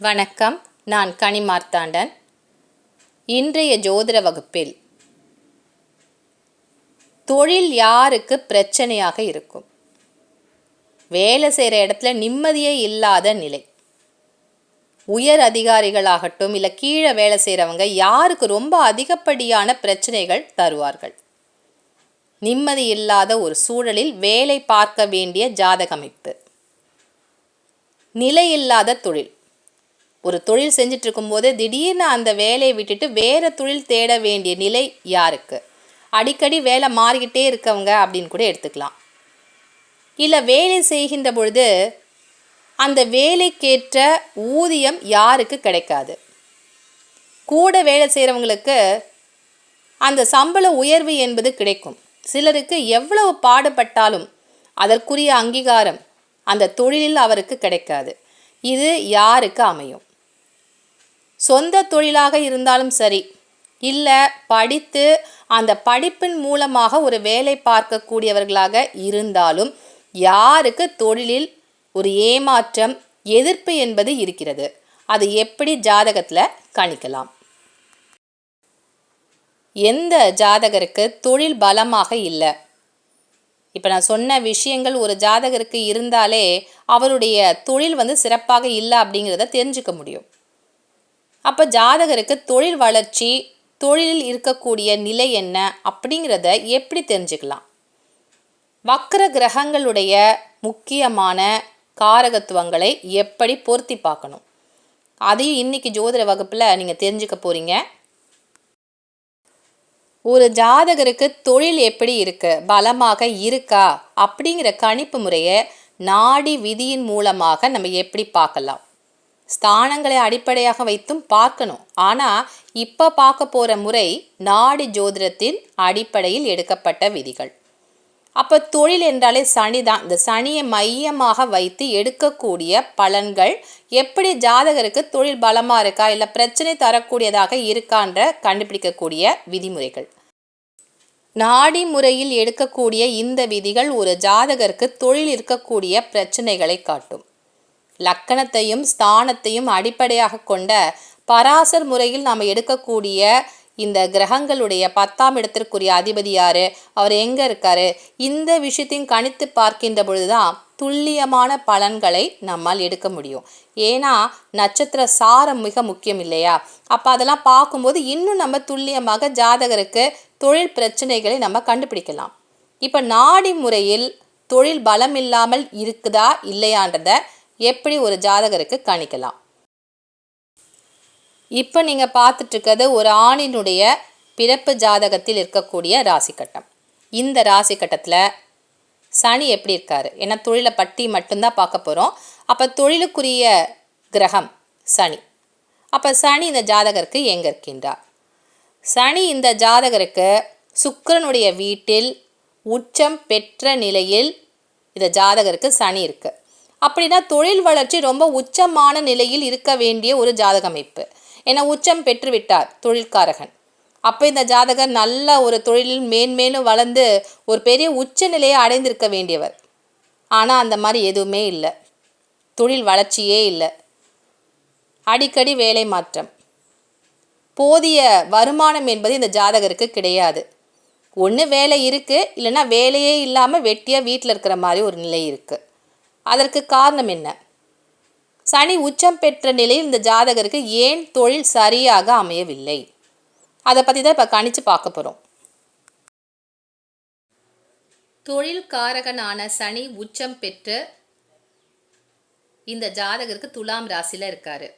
வணக்கம் நான் கனிமார்த்தாண்டன் இன்றைய ஜோதிட வகுப்பில் தொழில் யாருக்கு பிரச்சனையாக இருக்கும்? வேலை செய்கிற இடத்துல நிம்மதியே இல்லாத நிலை. உயர் அதிகாரிகளாகட்டும் இல்லை கீழே வேலை செய்கிறவங்க யாருக்கு ரொம்ப அதிகப்படியான பிரச்சனைகள் தருவார்கள்? நிம்மதி இல்லாத ஒரு சூழலில் வேலை பார்க்க வேண்டிய ஜாதக அமைப்பு நிலையில்லாத தொழில். ஒரு தொழில் செஞ்சிட்டு இருக்கும்போது திடீர்னு அந்த வேலையை விட்டுட்டு வேறு தொழில் தேட வேண்டிய நிலை யாருக்கு? அடிக்கடி வேலை மாறிக்கிட்டே இருக்கவங்க அப்படின்னு கூட எடுத்துக்கலாம். இல்லை வேலை செய்கின்ற பொழுது அந்த வேலைக்கேற்ற ஊதியம் யாருக்கு கிடைக்காது? கூட வேலை செய்கிறவங்களுக்கு அந்த சம்பள உயர்வு என்பது கிடைக்கும். சிலருக்கு எவ்வளவு பாடுபட்டாலும் அதற்குரிய அங்கீகாரம் அந்த தொழிலில் அவருக்கு கிடைக்காது. இது யாருக்கு அமையும்? சொந்த தொழிலாக இருந்தாலும் சரி இல்லை படித்து அந்த படிப்பின் மூலமாக ஒரு வேலை பார்க்கக்கூடியவர்களாக இருந்தாலும் யாருக்கு தொழிலில் ஒரு ஏமாற்றம் எதிர்ப்பு என்பது இருக்கிறது. அது எப்படி ஜாதகத்தில் கணிக்கலாம்? எந்த ஜாதகருக்கு தொழில் பலமாக இல்லை? இப்போ நான் சொன்ன விஷயங்கள் ஒரு ஜாதகருக்கு இருந்தாலே அவருடைய தொழில் வந்து சிறப்பாக இல்லை அப்படிங்கிறத தெரிஞ்சுக்க முடியும். அப்போ ஜாதகருக்கு தொழில் வளர்ச்சி தொழிலில் இருக்கக்கூடிய நிலை என்ன அப்படிங்கிறத எப்படி தெரிஞ்சுக்கலாம்? வக்கர கிரகங்களுடைய முக்கியமான காரகத்துவங்களை எப்படி பொருத்தி பார்க்கணும்? அதையும் இன்னைக்கு ஜோதிட வகுப்பில் நீங்கள் தெரிஞ்சுக்க போகிறீங்க ஒரு ஜாதகருக்கு தொழில் எப்படி இருக்கு? பலமாக இருக்கா? அப்படிங்கிற கணிப்பு முறையை நாடி விதியின் மூலமாக நம்ம எப்படி பார்க்கலாம்? ஸ்தானங்களை அடிப்படையாக வைத்தும் பார்க்கணும். ஆனால் இப்போ பார்க்க போகிற முறை நாடி ஜோதிடத்தின் அடிப்படையில் எடுக்கப்பட்ட விதிகள். அப்போ தொழில் என்றாலே சனி தான் இந்த சனியை மையமாக வைத்து எடுக்கக்கூடிய பலன்கள் எப்படி ஜாதகருக்கு தொழில் பலமாக இருக்கா இல்லை பிரச்சனை தரக்கூடியதாக இருக்கான்ற கண்டுபிடிக்கக்கூடிய விதிமுறைகள். நாடி முறையில் எடுக்கக்கூடிய இந்த விதிகள் ஒரு ஜாதகருக்கு தொழில் இருக்கக்கூடிய பிரச்சனைகளை காட்டும். லக்கணத்தையும் ஸ்தானத்தையும் அடிப்படையாக கொண்ட பராசர் முறையில் நாம் எடுக்கக்கூடிய இந்த கிரகங்களுடைய பத்தாம் இடத்திற்குரிய அதிபதி யார்? அவர் எங்கே இருக்கார்? இந்த விஷயத்தையும் கணித்து பார்க்கின்ற பொழுது தான் துல்லியமான பலன்களை நம்மால் எடுக்க முடியும். ஏன்னா நட்சத்திர சாரம் மிக முக்கியம் இல்லையா? அப்போ அதெல்லாம் பார்க்கும்போது இன்னும் நம்ம துல்லியமாக ஜாதகருக்கு தொழில் பிரச்சனைகளை நம்ம கண்டுபிடிக்கலாம். இப்போ நாடி முறையில் தொழில் பலம் இல்லாமல் இருக்குதா? இல்லையான்றத எப்படி ஒரு ஜாதகருக்கு கணிக்கலாம்? இப்போ நீங்கள் பார்த்துட்ருக்கிறது ஒரு ஆணினுடைய பிறப்பு ஜாதகத்தில் இருக்கக்கூடிய ராசி கட்டம் இந்த ராசி கட்டத்தில் சனி எப்படி இருக்கார்? ஏன்னா தொழிலை பற்றி மட்டும்தான் பார்க்க போகிறோம் அப்போ தொழிலுக்குரிய கிரகம் சனி. அப்போ சனி இந்த ஜாதகருக்கு எங்கே இருக்கின்றார்? சனி இந்த ஜாதகருக்கு சுக்கரனுடைய வீட்டில் உச்சம் பெற்ற நிலையில் இந்த ஜாதகருக்கு சனி இருக்குது அப்படின்னா தொழில் வளர்ச்சி ரொம்ப உச்சமான நிலையில் இருக்க வேண்டிய ஒரு ஜாதக அமைப்பு ஏன்னா உச்சம் பெற்றுவிட்டார் தொழில்காரகன். அப்போ இந்த ஜாதகர் நல்ல ஒரு தொழிலில் மேன்மேலும் வளர்ந்து ஒரு பெரிய உச்ச நிலையை அடைந்திருக்க வேண்டியவர். ஆனால் அந்த மாதிரி எதுவுமே இல்லை. தொழில் வளர்ச்சியே இல்லை. அடிக்கடி வேலை மாற்றம். போதிய வருமானம் என்பது இந்த ஜாதகருக்கு கிடையாது. ஒன்று வேலை இருக்குது இல்லைன்னா வேலையே இல்லாமல் வெட்டியாக வீட்டில் இருக்கிற மாதிரி ஒரு நிலை இருக்குது அதற்கு காரணம் என்ன? சனி உச்சம் பெற்ற நிலையில் இந்த ஜாதகருக்கு ஏன் தொழில் சரியாக அமையவில்லை? அதை பற்றி தான் இப்போ கணிச்சு பார்க்க போகிறோம் தொழில் காரகனான சனி உச்சம் பெற்று இந்த ஜாதகருக்கு துலாம் ராசியில் இருக்காரு.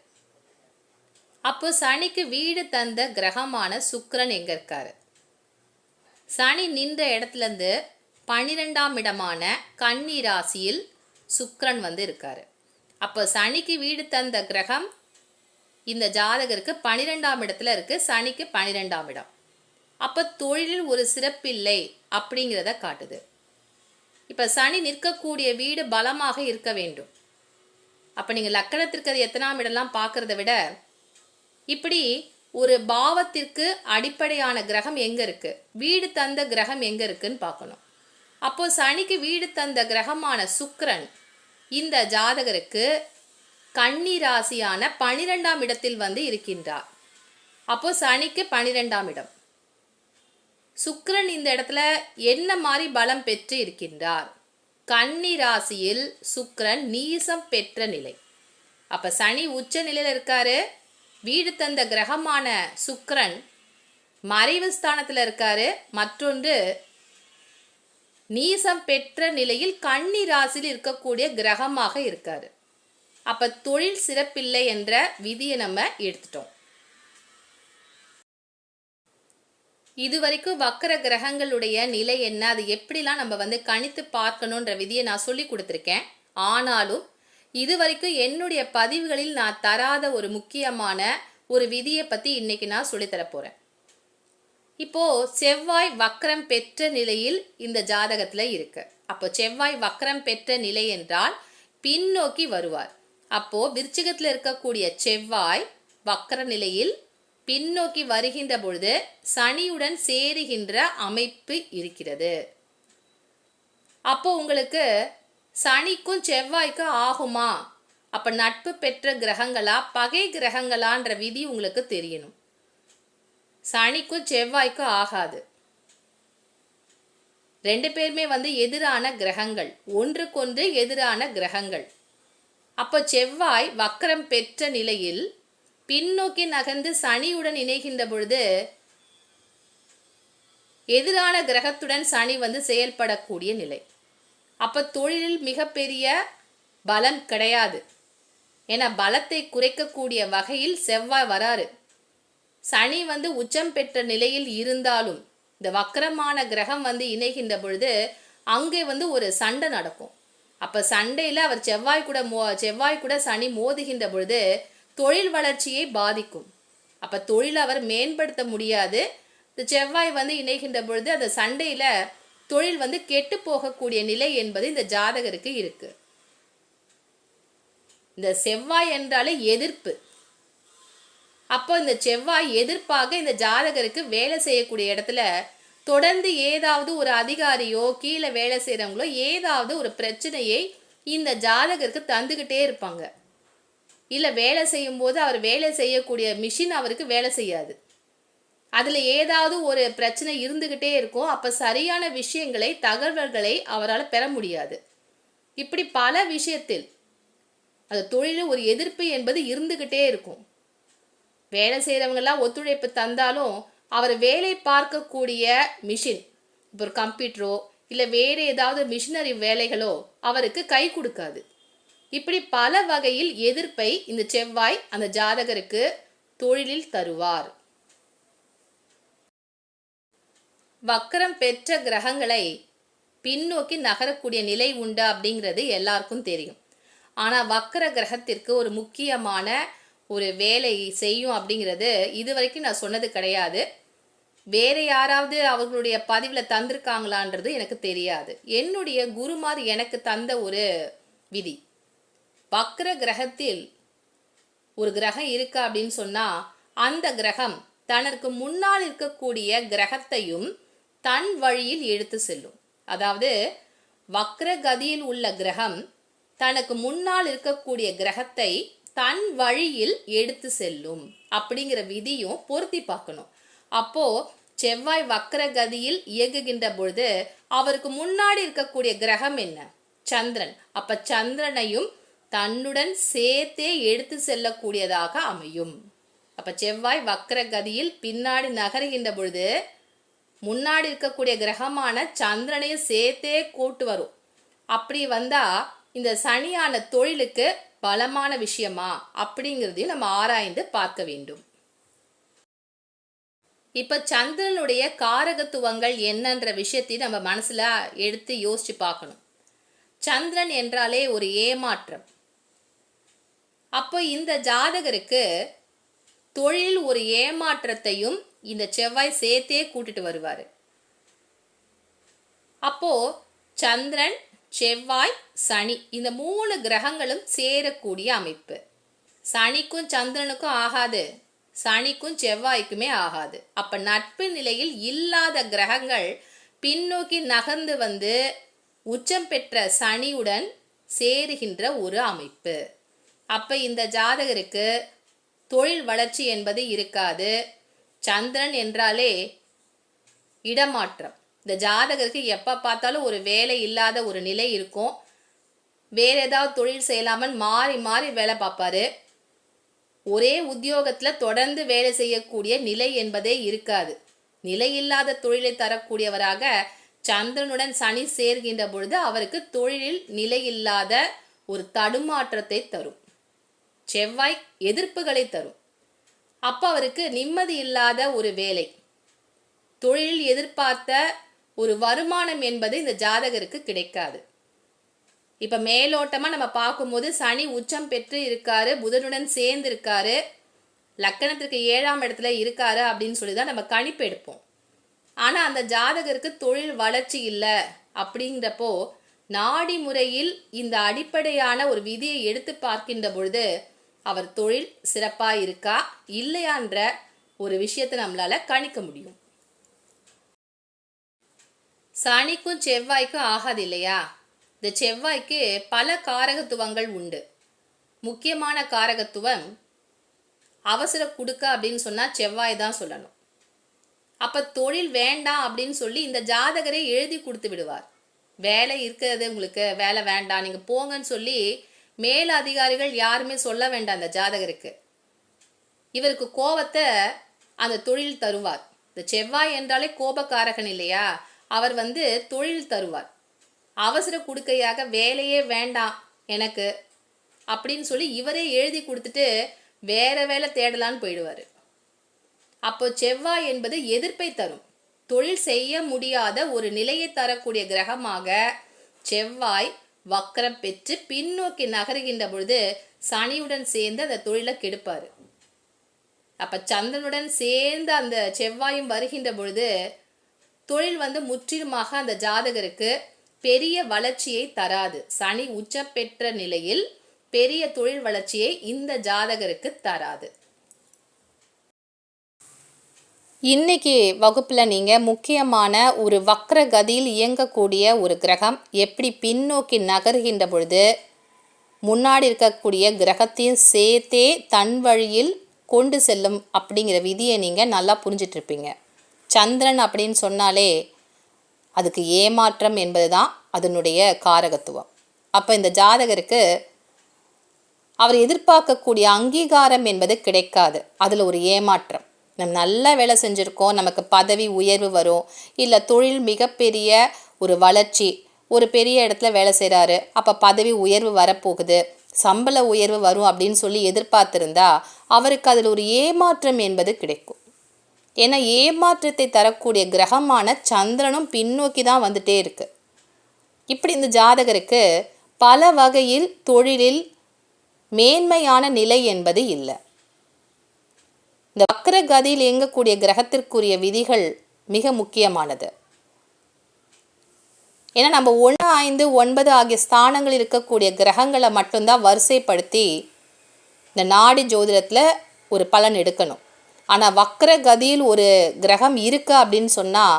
அப்போ சனிக்கு வீடு தந்த கிரகமான சுக்கரன் எங்க இருக்காரு? சனி நின்ற இடத்துலேருந்து பன்னிரெண்டாம் இடமான கன்னி ராசியில் சுக்ரன் வந்து இருக்கார். அப்போ சனிக்கு வீடு தந்த கிரகம் இந்த ஜாதகருக்கு பனிரெண்டாம் இடத்துல இருக்கு. சனிக்கு பனிரெண்டாம் இடம். அப்போ தொழிலில் ஒரு சிறப்பில்லை அப்படிங்கிறத காட்டுது. இப்போ சனி நிற்கக்கூடிய வீடு பலமாக இருக்க வேண்டும். அப்போ நீங்கள் லக்கணத்திற்கு அது எத்தனாம் இடம்லாம் பார்க்குறத விட இப்படி ஒரு பாவத்திற்கு அடிப்படையான கிரகம் எங்கே இருக்குது வீடு தந்த கிரகம் எங்கே இருக்குன்னு பார்க்கணும். அப்போது சனிக்கு வீடு தந்த கிரகமான சுக்ரன் இந்த ஜாதகருக்கு கன்னி ராசியான பனிரெண்டாம் இடத்தில் வந்து இருக்கின்றார். அப்போ சனிக்கு பனிரெண்டாம் இடம். சுக்கரன் இந்த இடத்துல என்ன மாதிரி பலம் பெற்று இருக்கின்றார்? கன்னி ராசியில் சுக்கரன் நீசம் பெற்ற நிலை. அப்ப சனி உச்ச நிலையில இருக்காரு. வீடு தந்த கிரகமான சுக்கரன் மறைவு ஸ்தானத்தில் இருக்காரு. மற்றொன்று நீசம் பெற்ற நிலையில் கன்னி ராசியில் இருக்கக்கூடிய கிரகமாக இருக்காரு. அப்ப தொழில் சிறப்பில்லை என்ற விதியை நம்ம எடுத்துட்டோம். இதுவரைக்கும் வக்கர கிரகங்களுடைய நிலை என்ன? அது எப்படிலாம் நம்ம வந்து கணித்து பார்க்கணுன்ற விதியை நான் சொல்லி கொடுத்துருக்கேன். ஆனாலும் இதுவரைக்கும் என்னுடைய பதிவுகளில் நான் தராத ஒரு முக்கியமான ஒரு விதியை பற்றி இன்னைக்கு நான் சொல்லித்தரப்போகிறேன் இப்போ செவ்வாய் வக்ரம் பெற்ற நிலையில் இந்த ஜாதகத்தில் இருக்கு. அப்போ செவ்வாய் வக்ரம் பெற்ற நிலை என்றால் பின்னோக்கி வருவார். அப்போ விருச்சிகத்தில் இருக்கக்கூடிய செவ்வாய் வக்கர நிலையில் பின்னோக்கி வருகின்ற பொழுது சனியுடன் சேருகின்ற அமைப்பு இருக்கிறது. அப்போ உங்களுக்கு சனிக்கும் செவ்வாய்க்கும் ஆகுமா? அப்ப நட்பு பெற்ற கிரகங்களா பகை கிரகங்களான்ற விதி உங்களுக்கு தெரியணும். சனிக்கும் செவ்வாய்க்கும் ஆகாது. ரெண்டு பேருமே வந்து எதிரான கிரகங்கள். ஒன்றுக்கொன்று எதிரான கிரகங்கள். அப்போ செவ்வாய் வக்கரம் பெற்ற நிலையில் பின்னோக்கி நகர்ந்து சனியுடன் இணைகின்ற பொழுது எதிரான கிரகத்துடன் சனி வந்து செயல்படக்கூடிய நிலை. அப்போ தொழிலில் மிகப்பெரிய பலம் கிடையாது. என பலத்தை குறைக்கக்கூடிய வகையில் செவ்வாய் வராரு. சனி வந்து உச்சம் பெற்ற நிலையில் இருந்தாலும் இந்த வக்கரமான கிரகம் வந்து இணைகின்ற பொழுது அங்கே வந்து ஒரு சண்டை நடக்கும். அப்போ சண்டையில் அவர் செவ்வாய் கூட மோ செவ்வாய் கூட சனி மோதுகின்ற பொழுது தொழில் வளர்ச்சியை பாதிக்கும். அப்போ தொழில் அவர் மேம்படுத்த முடியாது. இந்த செவ்வாய் வந்து இணைகின்ற பொழுது அந்த சண்டையில் தொழில் வந்து கெட்டு போகக்கூடிய நிலை என்பது இந்த ஜாதகருக்கு இருக்கு. இந்த செவ்வாய் என்றாலே எதிர்ப்பு. அப்போ இந்த செவ்வாய் எதிர்ப்பாக இந்த ஜாதகருக்கு வேலை செய்யக்கூடிய இடத்துல தொடர்ந்து ஏதாவது ஒரு அதிகாரியோ கீழே வேலை செய்கிறவங்களோ ஏதாவது ஒரு பிரச்சனையை இந்த ஜாதகருக்கு தந்துக்கிட்டே இருப்பாங்க. இல்லை வேலை செய்யும்போது அவர் வேலை செய்யக்கூடிய மிஷின் அவருக்கு வேலை செய்யாது. அதில் ஏதாவது ஒரு பிரச்சனை இருந்துக்கிட்டே இருக்கும். அப்போ சரியான விஷயங்களை தகவல்களை அவரால் பெற முடியாது. இப்படி பல விஷயத்தில் அது தொழிலில் ஒரு எதிர்ப்பு என்பது இருந்துக்கிட்டே இருக்கும். வேலை செய்கிறவங்கெல்லாம் ஒத்துழைப்பு தந்தாலும் அவர் வேலை பார்க்கக்கூடிய மிஷின் இப்போ ஒரு கம்ப்யூட்டரோ இல்லை வேறு ஏதாவது மிஷினரி வேலைகளோ அவருக்கு கை கொடுக்காது. இப்படி பல வகையில் எதிர்ப்பை இந்த செவ்வாய் அந்த ஜாதகருக்கு தொழிலில் தருவார். வக்கரம் பெற்ற கிரகங்களை பின்னோக்கி நகரக்கூடிய நிலை உண்டு அப்படிங்கிறது எல்லாருக்கும் தெரியும். ஆனால் வக்கர கிரகத்திற்கு ஒரு முக்கியமான ஒரு வேலை செய்யும் அப்படிங்கிறது இது வரைக்கும் நான் சொன்னது கிடையாது. வேற யாராவது அவர்களுடைய பதிவில் தந்திருக்காங்களான்றது எனக்கு தெரியாது. என்னுடைய குருமார் எனக்கு தந்த ஒரு விதி. வக்ர கிரகத்தில் ஒரு கிரகம் இருக்கு அப்படின்னு சொன்னால் அந்த கிரகம் தனக்கு முன்னால் இருக்கக்கூடிய கிரகத்தையும் தன் வழியில் எடுத்து செல்லும். அதாவது வக்ர கதியில் உள்ள கிரகம் தனக்கு முன்னால் இருக்கக்கூடிய கிரகத்தை தன் வழியில் எடுத்து செல்லும் அப்படிங்கிற விதியும் பொருத்தி பார்க்கணும். அப்போ செவ்வாய் வக்கர கதியில் இயங்குகின்ற பொழுது அவருக்கு முன்னாடி இருக்கக்கூடிய கிரகம் என்ன? சந்திரன். அப்ப சந்திரனையும் தன்னுடன் சேர்த்தே எடுத்து செல்லக்கூடியதாக அமையும். அப்ப செவ்வாய் வக்கர கதியில் பின்னாடி நகருகின்ற பொழுது முன்னாடி இருக்கக்கூடிய கிரகமான சந்திரனையும் சேர்த்தே கூட்டு வரும். அப்படி வந்தா இந்த சனியான தொழிலுக்கு பலமான விஷயமா அப்படிங்கிறதையும் நம்ம ஆராய்ந்து பார்க்க வேண்டும். இப்போ சந்திரனுடைய காரகத்துவங்கள் என்னன்ற விஷயத்தையும் நம்ம மனசில் எடுத்து யோசிச்சு பார்க்கணும். சந்திரன் என்றாலே ஒரு ஏமாற்றம். அப்போ இந்த ஜாதகருக்கு தொழில் ஒரு ஏமாற்றத்தையும் இந்த செவ்வாய் சேர்த்தே கூட்டிட்டு வருவார். அப்போ சந்திரன் செவ்வாய் சனி இந்த மூணு கிரகங்களும் சேரக்கூடிய அமைப்பு. சனிக்கும் சந்திரனுக்கும் ஆகாது. சனிக்கும் செவ்வாய்க்குமே ஆகாது. அப்ப நட்பு நிலையில் இல்லாத கிரகங்கள் பின்னோக்கி நகர்ந்து வந்து உச்சம் பெற்ற சனியுடன் சேருகின்ற ஒரு அமைப்பு. அப்போ இந்த ஜாதகருக்கு தொழில் வளர்ச்சி என்பது இருக்காது. சந்திரன் என்றாலே இடமாற்றம். இந்த ஜாதகருக்கு எப்போ பார்த்தாலும் ஒரு வேலை இல்லாத ஒரு நிலை இருக்கும். வேறு ஏதாவது தொழில் செய்யலாமல் மாறி மாறி வேலை பார்ப்பாரு. ஒரே உத்தியோகத்தில் தொடர்ந்து வேலை செய்யக்கூடிய நிலை என்பதே இருக்காது. நிலையில்லாத தொழிலை தரக்கூடியவராக சந்திரனுடன் சனி சேர்கின்ற பொழுது அவருக்கு தொழிலில் நிலையில்லாத ஒரு தடுமாற்றத்தை தரும். செவ்வாய் எதிர்ப்புகளை தரும். அப்போ அவருக்கு நிம்மதி இல்லாத ஒரு வேலை. தொழிலில் எதிர்பார்த்த ஒரு வருமானம் என்பது இந்த ஜாதகருக்கு கிடைக்காது. இப்போ மேலோட்டமாக நம்ம பார்க்கும்போது சனி உச்சம் பெற்று இருக்காரு புதனுடன் சேர்ந்து இருக்காரு லக்கணத்திற்கு ஏழாம் இடத்துல இருக்காரு அப்படின்னு சொல்லி தான் நம்ம கணிப்பு எடுப்போம். ஆனால் அந்த ஜாதகருக்கு தொழில் வளர்ச்சி இல்லை அப்படிங்கிறப்போ நாடி முறையில் இந்த அடிப்படையான ஒரு விதியை எடுத்து பார்க்கின்ற பொழுது அவர் தொழில் சிறப்பாக இருக்கா இல்லையான்ற ஒரு விஷயத்தை நம்மளால கணிக்க முடியும். சனிக்கும் செவ்வாய்க்கும் ஆகாது இல்லையா இந்த செவ்வாய்க்கு பல காரகத்துவங்கள் உண்டு. முக்கியமான காரகத்துவம் அவசர கொடுக்க அப்படின்னு சொன்னால் செவ்வாய் தான் சொல்லணும். அப்போ தொழில் வேண்டாம் அப்படின்னு சொல்லி இந்த ஜாதகரை எழுதி கொடுத்து விடுவார். வேலை இருக்கிறது உங்களுக்கு வேலை வேண்டாம் நீங்கள் போங்கன்னு சொல்லி மேல் அதிகாரிகள் யாருமே சொல்ல வேண்டாம் அந்த ஜாதகருக்கு. இவருக்கு கோபத்தை அந்த தொழில் தருவார். இந்த செவ்வாய் என்றாலே கோபக்காரகன் இல்லையா? அவர் வந்து தொழில் தருவார். அவசர குடுக்கையாக வேலையே வேண்டாம் எனக்கு அப்படின்னு சொல்லி இவரே எழுதி கொடுத்துட்டு வேற வேலை தேடலான்னு போயிடுவார். அப்போ செவ்வாய் என்பது எதிர்ப்பை தரும். தொழில் செய்ய முடியாத ஒரு நிலையை தரக்கூடிய கிரகமாக செவ்வாய் வக்கரம் பெற்று பின்னோக்கி நகருகின்ற பொழுது சனியுடன் சேர்ந்து அந்த தொழிலை கெடுப்பார். அப்போ சந்திரனுடன் சேர்ந்து அந்த செவ்வாயும் வருகின்ற பொழுது தொழில் வந்து முற்றிலுமாக அந்த ஜாதகருக்கு பெரிய வளர்ச்சியை தராது. சனி உச்ச பெற்ற நிலையில் பெரிய தொழில் வளர்ச்சியை இந்த ஜாதகருக்கு தராது. இன்னைக்கு வகுப்பில் நீங்கள் முக்கியமான ஒரு வக்ர கதியில் இயங்கக்கூடிய ஒரு கிரகம் எப்படி பின்னோக்கி நகர்கின்ற பொழுது முன்னாடி இருக்கக்கூடிய கிரகத்தையும் சேர்த்தே தன் வழியில் கொண்டு செல்லும் அப்படிங்கிற விதியை நீங்கள் நல்லா புரிஞ்சிட்ருப்பீங்க சந்திரன் அப்படின்னு சொன்னாலே அதுக்கு ஏமாற்றம் என்பது தான் அதனுடைய காரகத்துவம். அப்போ இந்த ஜாதகருக்கு அவர் எதிர்பார்க்கக்கூடிய அங்கீகாரம் என்பது கிடைக்காது. அதில் ஒரு ஏமாற்றம். நம்ம நல்ல வேலை செஞ்சுருக்கோம் நமக்கு பதவி உயர்வு வரும் இல்லை தொழில் மிகப்பெரிய ஒரு வளர்ச்சி ஒரு பெரிய இடத்துல வேலை செய்கிறாரு அப்போ பதவி உயர்வு வரப்போகுது சம்பள உயர்வு வரும் அப்படின்னு சொல்லி எதிர்பார்த்துருந்தா அவருக்கு அதில் ஒரு ஏமாற்றம் என்பது கிடைக்கும். ஏன்னா ஏமாற்றத்தை தரக்கூடிய கிரகமான சந்திரனும் பின்னோக்கி தான் வந்துட்டே இருக்கு. இப்படி இந்த ஜாதகருக்கு பல வகையில் தொழிலில் மேன்மையான நிலை என்பது இல்லை. இந்த வக்கர கதியில் இயங்கக்கூடிய கிரகத்திற்குரிய விதிகள் மிக முக்கியமானது. ஏன்னா நம்ம ஒன்று ஐந்து ஒன்பது ஆகிய ஸ்தானங்கள் இருக்கக்கூடிய கிரகங்களை மட்டும்தான் வரிசைப்படுத்தி இந்த நாடி ஜோதிடத்தில் ஒரு பலன் எடுக்கணும். ஆனால் வக்கர கதியில் ஒரு கிரகம் இருக்குது அப்படின்னு சொன்னால்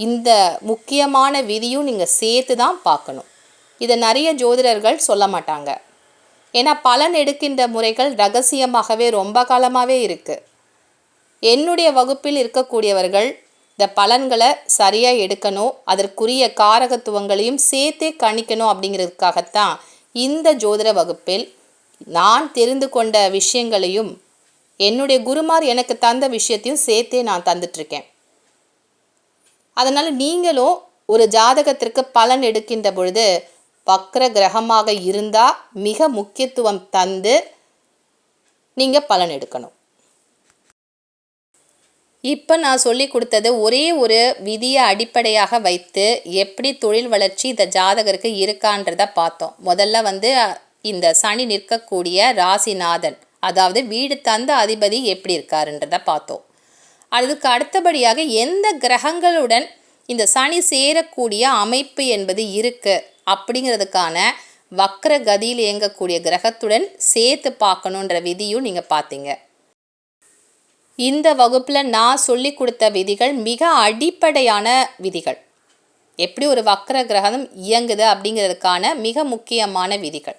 இந்த முக்கியமான விதியும் நீங்கள் சேர்த்து தான் பார்க்கணும். இதை நிறைய ஜோதிடர்கள் சொல்ல மாட்டாங்க. ஏன்னா பலன் எடுக்கின்ற முறைகள் ரகசியமாகவே ரொம்ப காலமாகவே இருக்குது என்னுடைய வகுப்பில் இருக்கக்கூடியவர்கள் இந்த பலன்களை சரியாக எடுக்கணும் அதற்குரிய காரகத்துவங்களையும் சேர்த்தே கணிக்கணும் அப்படிங்கிறதுக்காகத்தான் இந்த ஜோதிட வகுப்பில் நான் தெரிந்து கொண்ட விஷயங்களையும் என்னுடைய குருமார் எனக்கு தந்த விஷயத்தையும் சேர்த்தே நான் தந்துட்டுருக்கேன். அதனால் நீங்களும் ஒரு ஜாதகத்திற்கு பலன் எடுக்கின்ற பொழுது வக்ர கிரகமாக இருந்தால் மிக முக்கியத்துவம் தந்து நீங்கள் பலன் எடுக்கணும். இப்போ நான் சொல்லி கொடுத்தது ஒரே ஒரு விதியை அடிப்படையாக வைத்து எப்படி தொழில் வளர்ச்சி இந்த ஜாதகருக்கு இருக்கான்றத பார்த்தோம். முதல்ல வந்து இந்த சனி நிற்கக்கூடிய ராசிநாதன். அதாவது வீடு தந்த அதிபதி எப்படி இருக்காருன்றத பார்த்தோம். அதுக்கு அடுத்தபடியாக எந்த கிரகங்களுடன் இந்த சனி சேரக்கூடிய அமைப்பு என்பது இருக்குது அப்படிங்கிறதுக்கான வக்ர கதியில் இயங்கக்கூடிய கிரகத்துடன் சேர்த்து பார்க்கணுன்ற விதியும் நீங்கள் பார்த்தீங்க. இந்த வகுப்பில் நான் சொல்லி கொடுத்த விதிகள் மிக அடிப்படையான விதிகள். எப்படி ஒரு வக்ர கிரகம் இயங்குது அப்படிங்கிறதுக்கான மிக முக்கியமான விதிகள்.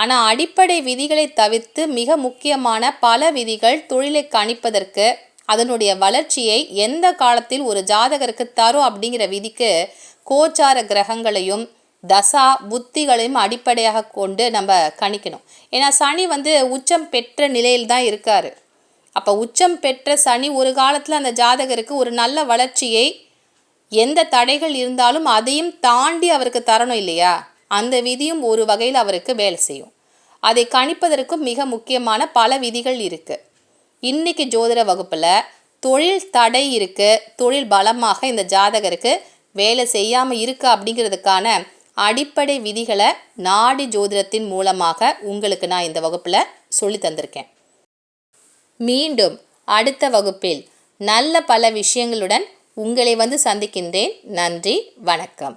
ஆனால் அடிப்படை விதிகளை தவிர்த்து மிக முக்கியமான பல விதிகள் தொழிலை கணிப்பதற்கு அதனுடைய வளர்ச்சியை எந்த காலத்தில் ஒரு ஜாதகருக்கு தரும் அப்படிங்கிற விதிக்கு கோச்சார கிரகங்களையும் தசா புத்திகளையும் அடிப்படையாக கொண்டு நம்ம கணிக்கணும். ஏன்னா சனி வந்து உச்சம் பெற்ற நிலையில் தான் இருக்கார். அப்போ உச்சம் பெற்ற சனி ஒரு காலத்தில் அந்த ஜாதகருக்கு ஒரு நல்ல வளர்ச்சியை எந்த தடைகள் இருந்தாலும் அதையும் தாண்டி அவருக்கு தரணும் இல்லையா? அந்த விதியும் ஒரு வகையில் அவருக்கு வேலை செய்யும். அதை கணிப்பதற்கும் மிக முக்கியமான பல விதிகள் இருக்குது இன்றைக்கி ஜோதிட வகுப்பில் தொழில் தடை இருக்குது தொழில் பலமாக இந்த ஜாதகருக்கு வேலை செய்யாமல் இருக்கு அப்படிங்கிறதுக்கான அடிப்படை விதிகளை நாடி ஜோதிடத்தின் மூலமாக உங்களுக்கு நான் இந்த வகுப்பில் சொல்லி தந்திருக்கேன். மீண்டும் அடுத்த வகுப்பில் நல்ல பல விஷயங்களுடன் உங்களை வந்து சந்திக்கின்றேன். நன்றி வணக்கம்.